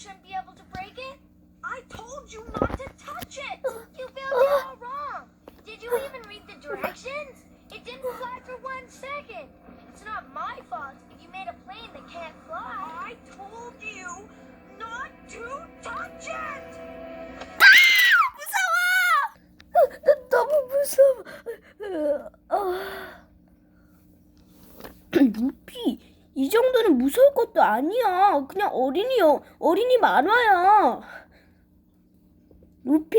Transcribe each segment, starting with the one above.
shouldn't be able to break it? I told you not to touch it! You built it all wrong! Did you even read the directions? It didn't fly for one second. It's not my fault if you made a plane that can't fly. I told you 정도는 무서울 것도 아니야. 그냥 어린이요. 어린이 만화야. 루피?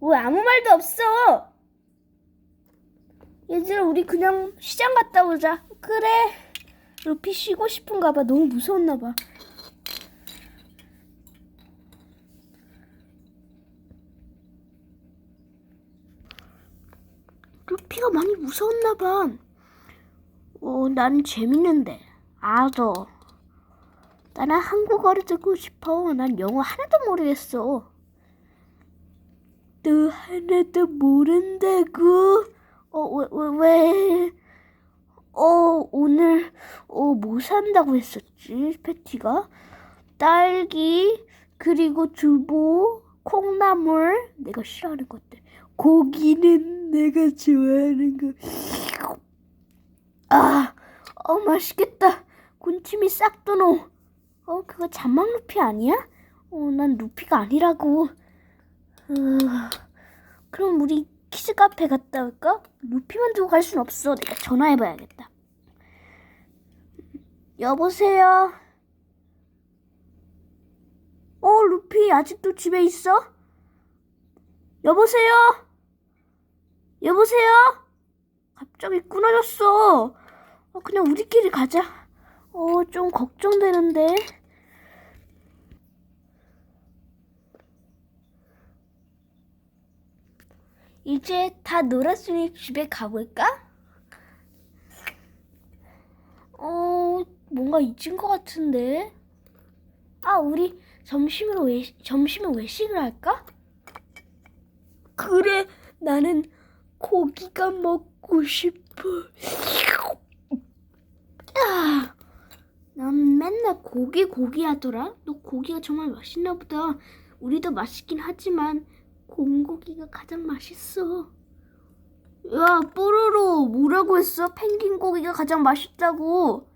왜 아무 말도 없어? 얘들아, 우리 그냥 시장 갔다 오자. 그래. 루피 쉬고 싶은가 봐. 너무 무서웠나 봐. 루피가 많이 무서웠나 봐. 어, 나는 재밌는데. 알아. 나는 한국어를 듣고 싶어. 난 영어 하나도 모르겠어. 너 하나도 모른다고? 어, 왜, 왜, 왜? 어, 오늘, 어, 뭐 산다고 했었지, 패티가? 딸기, 그리고 두부, 콩나물, 내가 싫어하는 것들. 고기는 내가 좋아하는 거. 아, 어, 맛있겠다. 군침이 싹 도노. 어, 그거 잔망 루피 아니야? 어, 난 루피가 아니라고. 어, 그럼 우리 키즈 카페 갔다 올까? 루피만 두고 갈 순 없어. 내가 전화해봐야겠다. 여보세요? 어, 루피 아직도 집에 있어? 여보세요? 여보세요? 갑자기 끊어졌어. 어, 그냥 우리끼리 가자. 어, 좀 걱정되는데. 이제 다 놀았으니 집에 가볼까? 어, 뭔가 잊은 것 같은데. 아, 우리 점심으로 외, 점심은 외식을 할까? 그래, 나는 고기가 먹고 싶어. 아, 난 맨날 고기 고기 하더라. 너 고기가 정말 맛있나 보다. 우리도 맛있긴 하지만 곰고기가 가장 맛있어. 야, 뽀로로 뭐라고 했어? 펭귄 고기가 가장 맛있다고.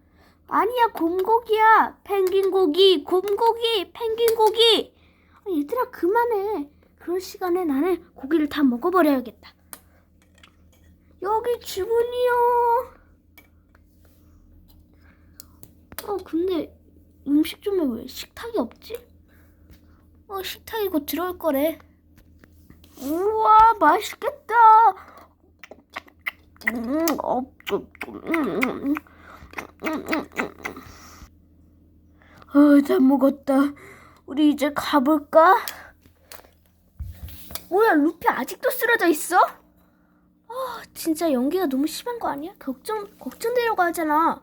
아니야, 곰고기야. 펭귄 고기, 곰고기, 펭귄 고기. 아, 얘들아, 그만해. 그럴 시간에 나는 고기를 다 먹어버려야겠다. 여기 주문이요. 어, 근데 음식점에 왜 식탁이 없지? 어, 식탁이 곧 들어올 거래. 우와, 맛있겠다. 음, 어, 음, 음, 어, 다 먹었다. 우리 이제 가볼까? 뭐야, 루피 아직도 쓰러져 있어? 아, 진짜 연기가 너무 심한 거 아니야? 걱정, 걱정되려고 하잖아.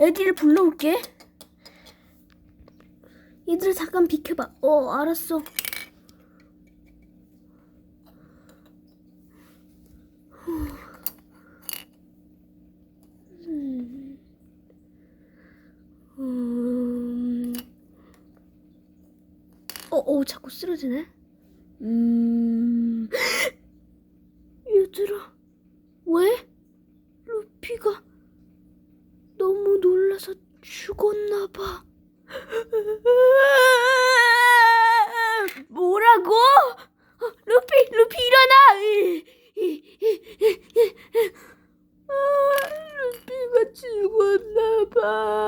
애들을 불러올게. 얘들아, 잠깐 비켜봐. 어, 알았어. 어, 어, 자꾸 쓰러지네. 음. 얘들아, 왜? 루피가 너무 놀라서 봐. 뭐라고? 어, 루피, 루피 일어나! 아, 루피가 죽었나 봐.